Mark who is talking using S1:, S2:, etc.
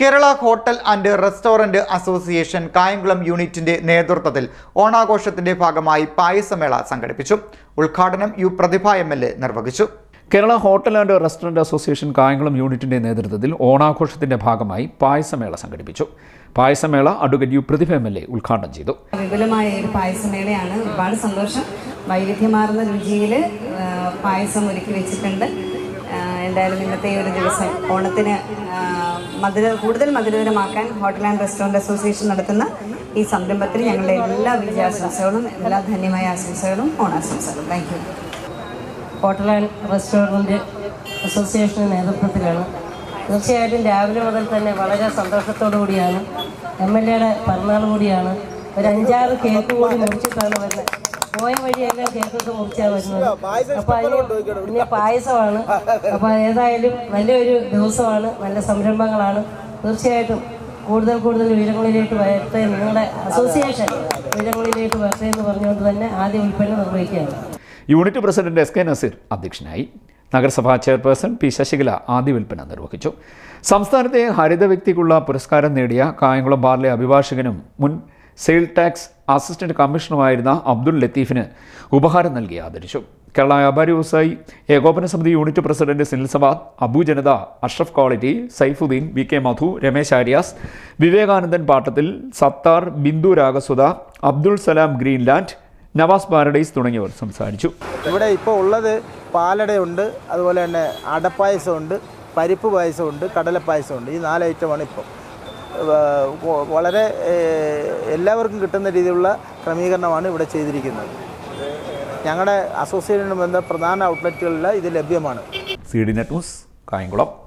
S1: Kerala hotel and restaurant association Kayamkulam യൂണിറ്റിന്റെ നേതൃത്വത്തിൽ ഓണാഘോഷത്തിന്റെ ഭാഗമായി പായസമേള സംഘടിപ്പിച്ചു. ഉദ്ഘാടനം U Prathibha M L A നിർവഹിച്ചു.
S2: Kerala hotel and restaurant association Kayamkulam യൂണിറ്റിന്റെ നേതൃത്വത്തിൽ ഓണാഘോഷത്തിന്റെ ഭാഗമായി പായസമേള സംഘടിപ്പിച്ചു. പായസമേള advocate U Prathibha M L A ഉദ്ഘാടനം ചെയ്തു.
S3: വിപുലമായ ഒരു പായസമേളയാണ്. ഒരുപാട് സന്തോഷം. വൈവിധ്യമാർന്ന രുചിയിൽ പായസം ഒരുക്കി വെച്ചിട്ടുണ്ട്. എന്തായാലും ഇന്നത്തെ ഈ ഒരു ദിവസം ഓണത്തിന് മധുര കൂടുതൽ മധുരകരമാക്കാൻ ഹോട്ടൽ ആൻഡ് റെസ്റ്റോറന്റ് അസോസിയേഷൻ നടത്തുന്ന ഈ സംരംഭത്തിന് ഞങ്ങളുടെ എല്ലാ വിജയാശംസകളും എല്ലാ ധന്യമായ ആശംസകളും ഓണാശംസകളും. Thank you
S4: hotel and restaurant അസോസിയേഷന്റെ നേതൃത്വത്തിലാണ്. തീർച്ചയായിട്ടും രാവിലെ മുതൽ തന്നെ വളരെ സന്തോഷത്തോടു കൂടിയാണ്. എം എൽ എയുടെ പിറന്നാൾ കൂടിയാണ്. ഒരു അഞ്ചാറ് കേക്ക് കൂടി മുറിച്ചിട്ടാണ് വരുന്നത്. പോയ വഴിയെല്ലാം കേക്കൊക്കെ മുറിച്ചാണ് വരുന്നത്. അപ്പോൾ അതിന് പിന്നെ പായസമാണ്. അപ്പൊ ഏതായാലും നല്ലൊരു ദിവസമാണ് നല്ല സംരംഭങ്ങളാണ്. തീർച്ചയായിട്ടും കൂടുതൽ കൂടുതൽ ഉയരങ്ങളിലേക്ക് വരട്ടെ. നിങ്ങളുടെ അസോസിയേഷൻ ഉയരങ്ങളിലേക്ക് വരട്ടെ എന്ന് പറഞ്ഞുകൊണ്ട് തന്നെ ആദ്യം ഉൽപ്പന്നം നിർവഹിക്കുകയാണ്.
S2: Unit president S K Nazeer അധ്യക്ഷനായി നഗരസഭാ ചെയർപേഴ്സൺ പി ശശികല ആദ്യ വിൽപ്പന നിർവഹിച്ചു. സംസ്ഥാനത്തെ ഹരിത വ്യക്തിക്കുള്ള പുരസ്കാരം നേടിയ കായംകുളം ബാറിലെ അഭിഭാഷകനും മുൻ സെയിൽ ടാക്സ് അസിസ്റ്റന്റ് കമ്മീഷണറുമായിരുന്ന അബ്ദുൾ ലത്തീഫിന് ഉപഹാരം നൽകി ആദരിച്ചു. കേരള വ്യാപാരി വ്യവസായി ഏകോപന സമിതി unit president Sinil Savad Abu Janatha Ashraf quality Saifuddin V K Madhu Ramesh Aryas Vivekanandan Pattathil Sathar Bindu Ragasudha Abdul Salam Greenland Navas paradise തുടങ്ങിയവർ സംസാരിച്ചു.
S5: ഇവിടെ ഇപ്പോൾ ഉള്ളത് പാലടയുണ്ട് അതുപോലെ തന്നെ അടപ്പായസമുണ്ട് പരിപ്പ് പായസമുണ്ട് കടലപ്പായസമുണ്ട്. ഈ നാല് ഐറ്റമാണ് ഇപ്പോൾ വളരെ എല്ലാവർക്കും കിട്ടുന്ന രീതിയിലുള്ള ക്രമീകരണമാണ് ഇവിടെ ചെയ്തിരിക്കുന്നത്. ഞങ്ങളുടെ അസോസിയേഷന് ബന്ധ പ്രധാന ഔട്ട്ലെറ്റുകളിൽ ഇത് ലഭ്യമാണ്.
S2: C D net news Kayamkulam.